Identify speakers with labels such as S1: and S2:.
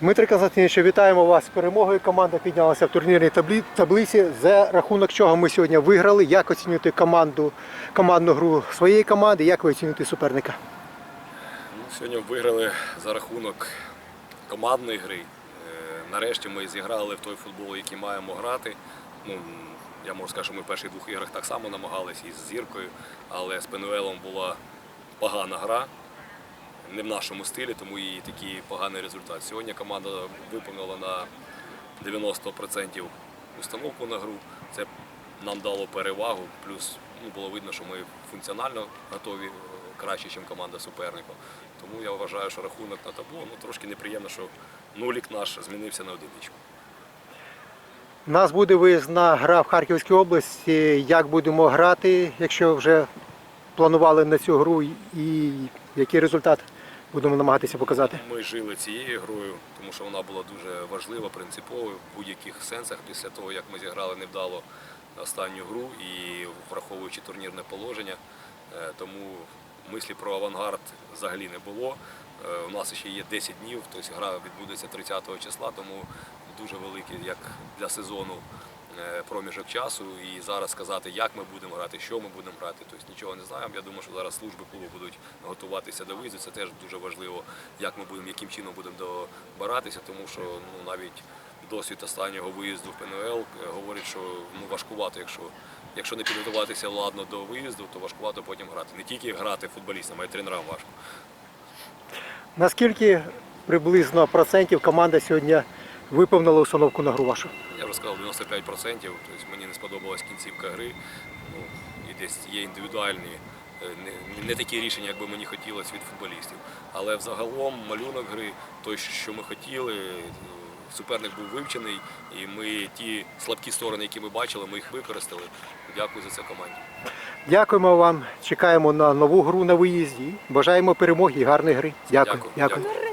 S1: Дмитро Константинович, вітаємо вас з перемогою. Команда піднялася в турнірній таблі- таблиці. За рахунок чого ми сьогодні виграли. Як оцінюєте команду, командну гру своєї команди, як ви оцінюєте суперника?
S2: Ну, Сьогодні виграли за рахунок командної гри. Е, Нарешті ми зіграли в той футбол, який маємо грати. Ну, я можу сказати, що ми в перших двох іграх так само намагалися із зіркою, але з Пенуелом була погана гра. Не в нашому стилі, тому і такий поганий результат. Сьогодні команда виповнила на 90% установку на гру. Це нам дало перевагу. Плюс ну, було видно, що ми функціонально готові е, краще, ніж команда суперника. Тому я вважаю, що рахунок на табло ну, трошки неприємно, що нулік наш змінився на одиничку.
S1: У нас буде виїзна гра в Харківській області. Як будемо грати, якщо вже планували на цю гру, і який результат будемо намагатися показати?
S2: Ми жили цією грою, тому що вона була дуже важлива, принциповою в будь-яких сенсах після того, як ми зіграли невдало останню гру і враховуючи турнірне положення. Е, Тому мислі про авангард взагалі не було. Е, У нас ще є 10 днів, тобто гра відбудеться 30 числа, тому дуже великий як для сезону проміжок часу. І зараз сказати, як ми будемо грати, що ми будемо грати, тобто нічого не знаємо. Я думаю, що зараз служби клубу будуть готуватися до виїзду. Це теж дуже важливо, як ми будемо, яким чином будемо добиратися, тому що ну навіть досвід останнього виїзду в ПНЛ е, говорить, що ну важкувато, якщо. Якщо не підготуватися ладно до виїзду, то важкувато потім грати. Не тільки грати футболістам, а й тренерам важко.
S1: Наскільки приблизно процентів команда сьогодні виповнила установку на гру вашу?
S2: Я вже сказав 95%, тобто мені не сподобалась кінцівка гри. Ну, і десь є індивідуальні, е, не, не такі рішення, як би мені хотілося від футболістів. Але взагалом малюнок гри, той, що ми хотіли, е, суперник був вивчений, і ми ті слабкі сторони, які ми бачили, ми їх використали. Дякую за це команді.
S1: Дякуємо вам. Чекаємо на нову гру на виїзді. Бажаємо перемоги і гарної гри.
S2: Дякую.
S1: Дякую.
S2: Дякую.